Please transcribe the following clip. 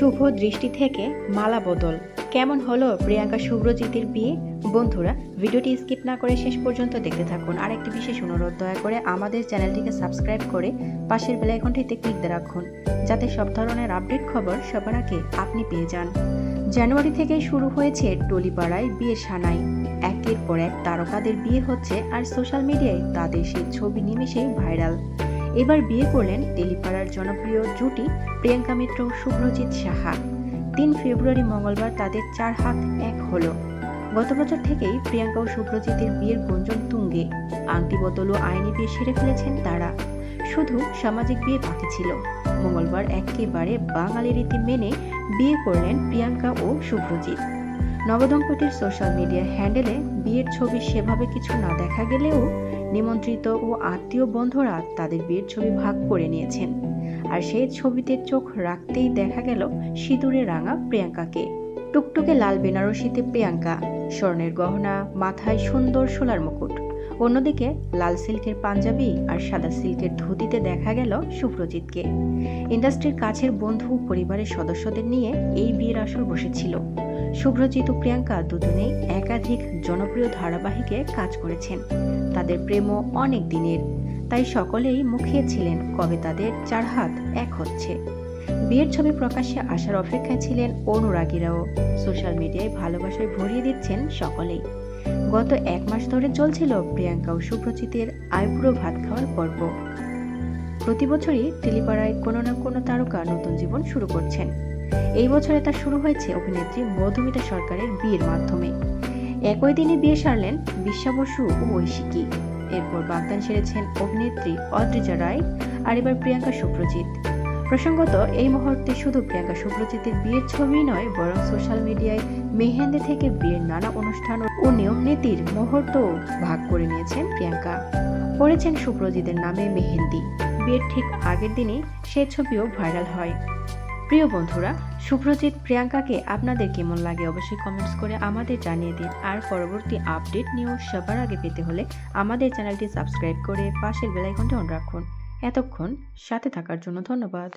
শুভ দৃষ্টি থেকে মালা বদল। কেমন হলো প্রিয়াঙ্কা শুভ্রজিতের বিয়ে? বন্ধুরা, ভিডিওটি স্কিপ না করে শেষ পর্যন্ত দেখতে থাকুন। আর একটি বিশেষ অনুরোধ দয়া করে আমাদের চ্যানেলটিকে সাবস্ক্রাইব করে পাশের বেল আইকনটিতে ক্লিক দিয়ে রাখুন, যাতে সব ধরনের আপডেট খবর সবার আগে আপনি পেয়ে যান। জানুয়ারি থেকে শুরু হয়েছে টলিপাড়ায় বিয়ের সানাই। একের পর এক তারকাদের বিয়ে হচ্ছে আর সোশ্যাল মিডিয়ায় তাদের সেই ছবি নিমেষেই ভাইরাল। এবার বিয়ে করলেন তেলিপাড়ার জনপ্রিয় জুটি প্রিয়াঙ্কা মিত্র শুভ্রজিৎ সাহা। তিন ফেব্রুয়ারি মঙ্গলবার তাদের চার হাত এক হলো। গত বছর থেকেই প্রিয়াঙ্কা ও শুভ্রজিতের বিয়ের গুঞ্জন তুঙ্গে। আংটি বদল ও আইনি বিয়ে সেরে ফেলেছেন তারা। শুধু সামাজিক বিয়ে বাকি ছিল। মঙ্গলবার একেবারে বাঙালি রীতি মেনে বিয়ে করলেন প্রিয়াঙ্কা ও শুভ্রজিৎ। নবদম্পতির সোশ্যাল মিডিয়া হ্যান্ডেলে বিয়ের ছবি সেভাবে কিছু না দেখা গেলেও নিমন্ত্রিত ও আত্মীয় বন্ধুরা তাদের বিয়ের ছবি ভাগ করে নিয়েছেন। আর সেই ছবিতে চোখ রাখতেই দেখা গেল সিঁদুরে রাঙা প্রিয়াঙ্কাকে। টুকটুকে লাল বেনারসিতে প্রিয়াঙ্কা, স্বর্ণের গহনা, মাথায় সুন্দর সোলার মুকুট। অন্যদিকে লাল সিল্কের পাঞ্জাবি আর সাদা সিল্কের ধুতিতে দেখা গেল শুভ্রজিৎকে। ইন্ডাস্ট্রির কাছের বন্ধু, পরিবারের সদস্যদের নিয়ে এই বিয়ের আসর বসেছিল। শুভ্রজিৎ ও প্রিয়াঙ্কা দুজনেই একাধিক জনপ্রিয় ধারাবাহিকে কাজ করেছেন। তাদের প্রেমও অনেক দিনের। তাই সকলেই মুখিয়েছিলেন কবে তাদের চার হাত এক হচ্ছে। বিয়ের ছবি প্রকাশ্যে আসার অপেক্ষায় ছিলেন অনুরাগীরাও। সোশ্যাল মিডিয়ায় ভালোবাসায় ভরিয়ে দিচ্ছেন সকলেই। গত এক মাস ধরে চলছিল প্রিয়াঙ্কা ও শুভ্রজিতের আইবুড়ো ভাত খাওয়ার পর্ব। প্রতি বছরই টেলিপাড়ায় কোনো না কোনো তারকা নতুন জীবন শুরু করছেন। এই বছরে তা শুরু হয়েছে অভিনেত্রী মধুমিতা সরকারের বিয়ের মাধ্যমে। একই দিনে বিয়ে সারলেন বিশ্বা বসু ও ঐশিকী। এরপর বাগদান সেরেছেন অভিনেত্রী অদ্রিজা রায় আর এবার প্রিয়াঙ্কা শুভ্রজিৎ প্রসঙ্গত, এই মুহূর্তে শুধু প্রিয়াঙ্কা শুভ্রজিতের বিয়ের ছবি নয়, বরং সোশ্যাল মিডিয়ায় মেহেন্দি থেকে বিয়ের নানা অনুষ্ঠান ও নিয়ম নীতির মুহূর্ত ভাগ করে নিয়েছেন প্রিয়াঙ্কা। পড়েছেন শুভ্রজিতের নামে মেহেন্দি। বিয়ের ঠিক আগের দিনই সে ছবিও ভাইরাল হয়। প্রিয় বন্ধুরা সুপ্রজিৎ প্রিয়াঙ্কাকে আপনাদের কেমন লাগে অবশ্যই কমেন্টস করে আমাদের জানিয়ে দিন। আর পরবর্তী আপডেট নিউজ সবার আগে পেতে হলে আমাদের চ্যানেলটি সাবস্ক্রাইব করে পাশের বেলাইকনটি অন রাখুন। এতক্ষণ সাথে থাকার জন্য ধন্যবাদ।